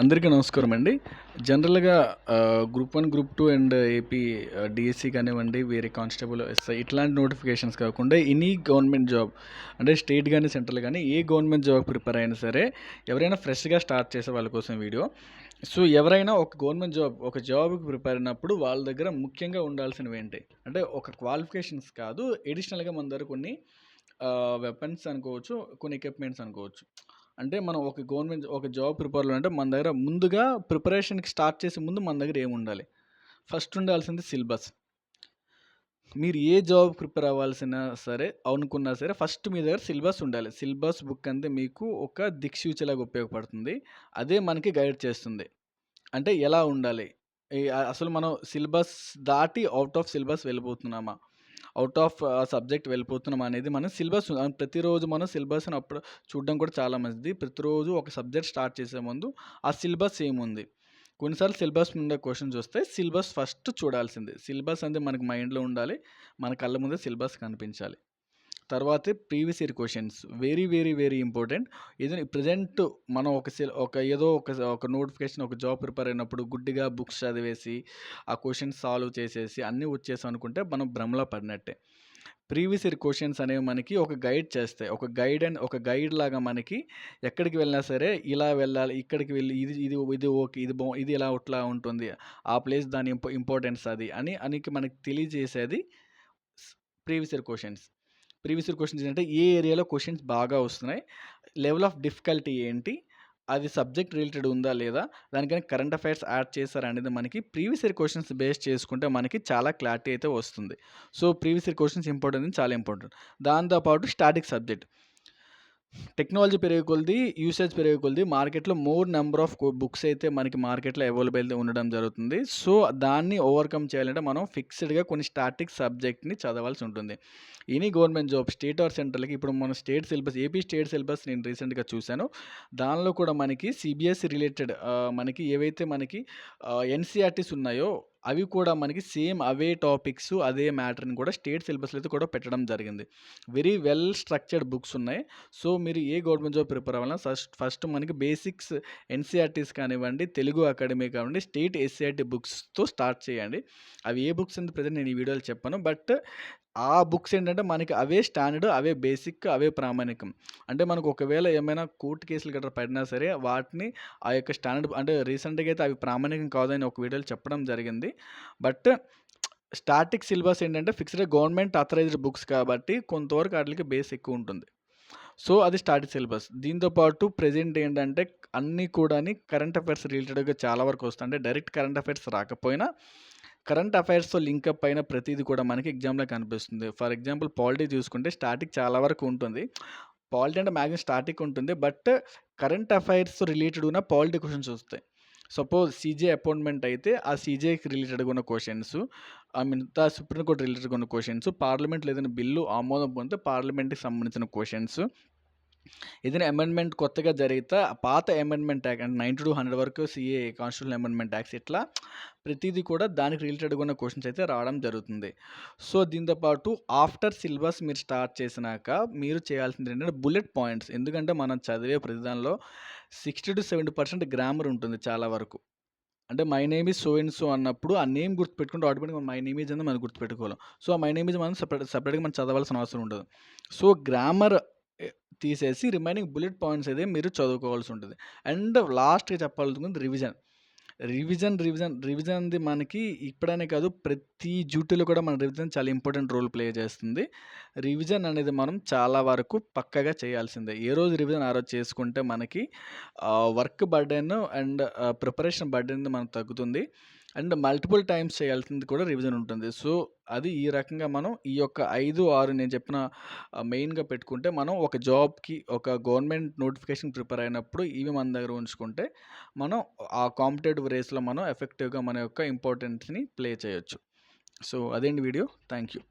అందరికీ నమస్కారం అండి. జనరల్గా group one group two and AP DSC కానివ్వండి వేరే కానిస్టేబుల్ ఎస్ఐ ఇట్లాంటి నోటిఫికేషన్స్ కాకుండా ఎనీ గవర్నమెంట్ జాబ్ అంటే స్టేట్ కానీ సెంట్రల్ కానీ ఏ గవర్నమెంట్ జాబ్ ప్రిపేర్ అయినా సరే ఎవరైనా ఫ్రెష్గా స్టార్ట్ చేసే వాళ్ళ కోసం వీడియో సో ఎవరైనా ఒక గవర్నమెంట్ జాబ్ ఒక జాబ్కి ప్రిపేర్ అయినప్పుడు వాళ్ళ దగ్గర ముఖ్యంగా ఉండాల్సినవి ఏంటి? అంటే ఒక క్వాలిఫికేషన్స్ కాదు ఎడిషనల్గా మన దగ్గర కొన్ని వెపన్స్ అనుకోవచ్చు కొన్ని ఎక్విప్మెంట్స్ అనుకోవచ్చు. అంటే మనం ఒక గవర్నమెంట్ ఒక జాబ్ ప్రిపేర్లో అంటే మన దగ్గర ముందుగా ప్రిపరేషన్కి స్టార్ట్ చేసే ముందు మన దగ్గర ఏమి ఉండాలి ఫస్ట్ ఉండాల్సింది సిలబస్. మీరు ఏ జాబ్ ప్రిపేర్ అవ్వాల్సిన సరే అనుకున్నా సరే ఫస్ట్ మీ దగ్గర సిలబస్ ఉండాలి. సిలబస్ బుక్ అంతే మీకు ఒక దిక్సూచిలాగా ఉపయోగపడుతుంది. అదే మనకి గైడ్ చేస్తుంది. అంటే ఎలా ఉండాలి? అసలు మనం సిలబస్ దాటి అవుట్ ఆఫ్ సిలబస్ వెళ్ళిపోతున్నామా అవుట్ ఆఫ్ సబ్జెక్ట్ వెళ్ళిపోతున్నాం అనేది మనం సిలబస్ ప్రతిరోజు మనం సిలబస్ని అప్పుడు చూడడం కూడా చాలా మంచిది. ప్రతిరోజు ఒక సబ్జెక్ట్ స్టార్ట్ చేసే ముందు ఆ సిలబస్ ఏముంది? కొన్నిసార్లు సిలబస్ ముందే క్వశ్చన్స్ వస్తే సిలబస్ ఫస్ట్ చూడాల్సిందే. సిలబస్ అనేది మనకి మైండ్లో ఉండాలి మన కళ్ళ ముందే సిలబస్ కనిపించాలి. తర్వాత previous year questions. Very very very important ఏదైనా ప్రజెంట్ మనం ఒక ఒక ఏదో ఒక ఒక నోటిఫికేషన్ ఒక జాబ్ ప్రిపేర్ అయినప్పుడు గుడ్డిగా బుక్స్ చదివేసి ఆ క్వశ్చన్స్ సాల్వ్ చేసేసి అన్నీ వచ్చేసాం అనుకుంటే మనం భ్రమలో పడినట్టే. ప్రీవియస్ ఇయర్ క్వశ్చన్స్ అనేవి మనకి ఒక గైడ్ చేస్తాయి. ఒక గైడ్ అండ్ ఒక గైడ్ లాగా మనకి ఎక్కడికి వెళ్ళినా సరే ఇలా వెళ్ళాలి ఇక్కడికి వెళ్ళి ఇది ఇది ఇది ఓకే ఇది బా ఇది ఇలా ఇట్లా ఉంటుంది. ఆ ప్లేస్ దాని ఇంపార్టెన్స్ అది అని అని మనకి తెలియజేసేది previous year questions. Previous year questions ఏంటంటే ఏ ఏరియాలో క్వశ్చన్స్ బాగా వస్తున్నాయి? లెవెల్ ఆఫ్ డిఫికల్టీ ఏంటి? అది సబ్జెక్ట్ రిలేటెడ్ ఉందా లేదా? దానికైనా కరెంట్ అఫైర్స్ యాడ్ చేశారా అనేది మనకి ప్రీవియస్ ఇయర్ క్వశ్చన్స్ బేస్ చేసుకుంటే మనకి చాలా క్లారిటీ అయితే వస్తుంది. So previous year questions important చాలా ఇంపార్టెంట్. దాంతోపాటు స్టాటిక్ సబ్జెక్ట్. టెక్నాలజీ పెరిగే కొలది యూసేజ్ పెరిగే కొలది మార్కెట్లో మోర్ నెంబర్ ఆఫ్ బుక్స్ అయితే మనకి మార్కెట్లో అవైలబుల్ ఉండడం జరుగుతుంది. సో దాన్ని ఓవర్కమ్ చేయాలంటే మనం ఫిక్స్డ్గా కొన్ని స్టాటిక్ సబ్జెక్ట్ని చదవాల్సి ఉంటుంది. Any government job state or సెంట్రల్కి ఇప్పుడు మన state syllabus AP state syllabus నేను రీసెంట్గా చూశాను. దానిలో కూడా మనకి సిబిఎస్ఈ రిలేటెడ్ మనకి ఏవైతే మనకి ఎన్సీఆర్టీస్ ఉన్నాయో అవి కూడా మనకి సేమ్ అవే టాపిక్స్ అదే మ్యాటర్ని కూడా స్టేట్ సిలబస్లో అయితే కూడా పెట్టడం జరిగింది. వెరీ వెల్ స్ట్రక్చర్డ్ బుక్స్ ఉన్నాయి. సో మీరు ఏ గవర్నమెంట్ జాబ్ ప్రిపేర్ అవ్వాలన్నా ఫస్ట్ ఫస్ట్ మనకి బేసిక్స్ ఎన్సీఆర్టీస్ కానివ్వండి తెలుగు అకాడమీ కానివ్వండి స్టేట్ ఎస్సీఆర్టీ బుక్స్తో స్టార్ట్ చేయండి. అవి ఏ బుక్స్ అని ప్రజెంట్ నేను ఈ వీడియోలో చెప్పాను. బట్ ఆ బుక్స్ ఏంటంటే మనకి అవే స్టాండర్డ్ అవే బేసిక్ అవే ప్రామాణికం. అంటే మనకు ఒకవేళ ఏమైనా కోర్టు కేసులు గట్రా పడినా సరే వాటిని ఆ యొక్క స్టాండర్డ్ అంటే రీసెంట్గా అయితే అవి ప్రామాణికం కాదని ఒక వీడియోలో చెప్పడం జరిగింది. బట్ స్టాటిక్ సిలబస్ ఏంటంటే ఫిక్స్డ్ గవర్నమెంట్ అథరైజ్డ్ బుక్స్ కాబట్టి కొంతవరకు వాటికి బేస్ ఎక్కువ ఉంటుంది. సో అది స్టాటిక్ సిలబస్. దీంతోపాటు ప్రజెంట్ ఏంటంటే అన్నీ కూడా కరెంట్ అఫైర్స్ రిలేటెడ్గా చాలా వరకు వస్తాయి. అంటే డైరెక్ట్ కరెంట్ అఫైర్స్ రాకపోయినా కరెంట్ అఫైర్స్తో లింకప్ అయిన ప్రతిదీ కూడా మనకి ఎగ్జామ్లో కనిపిస్తుంది. ఫర్ ఎగ్జాంపుల్ పాలిటీ చూసుకుంటే స్టాటిక్ చాలా వరకు ఉంటుంది. పాలిటీ అంటే మ్యాగ్జిమం స్టాటిక్ ఉంటుంది. బట్ కరెంట్ అఫైర్స్ రిలేటెడ్ ఉన్న పాలిటీ క్వశ్చన్స్ వస్తాయి. సపోజ్ సీజే అపాయింట్మెంట్ అయితే ఆ సీజేకి రిలేటెడ్గా ఉన్న questions I mean the Supreme Court రిలేటెడ్గా ఉన్న క్వశ్చన్స్ పార్లమెంట్లో ఏదైనా బిల్లు ఆమోదం పొందితే పార్లమెంట్కి సంబంధించిన క్వశ్చన్స్ ఏదైనా అమెండ్మెంట్ కొత్తగా జరిగితే పాత అమెండ్మెంట్ యాక్ట్ అంటే నైన్టీ టూ హండ్రెడ్ వరకు సిఏ కాన్స్టిట్యూషన్ అమెండ్మెంట్ యాక్ట్స్ ఇట్లా ప్రతిదీ కూడా దానికి రిలేటెడ్గా ఉన్న క్వశ్చన్స్ అయితే రావడం జరుగుతుంది. సో దీంతో పాటు ఆఫ్టర్ సిలబస్ మీరు స్టార్ట్ చేసినాక మీరు చేయాల్సింది ఏంటంటే బుల్లెట్ పాయింట్స్. ఎందుకంటే మనం చదివే ప్రతిదానిలో sixty to seventy percent grammar ఉంటుంది చాలా వరకు. అంటే my name is so and so అన్నప్పుడు ఆ నేమ్ గుర్తుపెట్టుకుంటే ఆటోమేటిక్గా మై నేమ్ ఈజ్ అనేది మనం గుర్తుపెట్టుకోవాలి. సో ఆ మై నేమ్ ఈజ్ మనం సపరేట్ సపరేట్గా మనం చదవాల్సిన అవసరం ఉండదు. సో గ్రామర్ తీసేసి రిమైనింగ్ బుల్లెట్ పాయింట్స్ అయితే మీరు చదువుకోవాల్సి ఉంటుంది. అండ్ లాస్ట్గా చెప్పాలనుకుంది రివిజన్. రివిజన్ రివిజన్ రివిజన్ది మనకి ఇప్పుడనే కాదు ప్రతి డ్యూటీలో కూడా మన రివిజన్ చాలా ఇంపార్టెంట్ రోల్ ప్లే చేస్తుంది. రివిజన్ అనేది మనం చాలా వరకు పక్కగా చేయాల్సిందే. ఏ రోజు రివిజన్ ఆ రోజు చేసుకుంటే మనకి work burden and preparation burden మనకు తగ్గుతుంది. అండ్ మల్టిపుల్ టైమ్స్ చేయాల్సింది కూడా రివిజన్ ఉంటుంది. సో అది ఈ రకంగా మనం ఈ యొక్క ఐదు ఆరు నేను చెప్పిన మెయిన్గా పెట్టుకుంటే మనం ఒక జాబ్కి ఒక గవర్నమెంట్ నోటిఫికేషన్ ప్రిపేర్ అయినప్పుడు ఇవి మన దగ్గర ఉంచుకుంటే మనం ఆ కాంపిటేటివ్ రేస్లో మనం ఎఫెక్టివ్గా మన యొక్క ఇంపార్టెన్స్ని ప్లే చేయొచ్చు. సో అదేంటి వీడియో? Thank you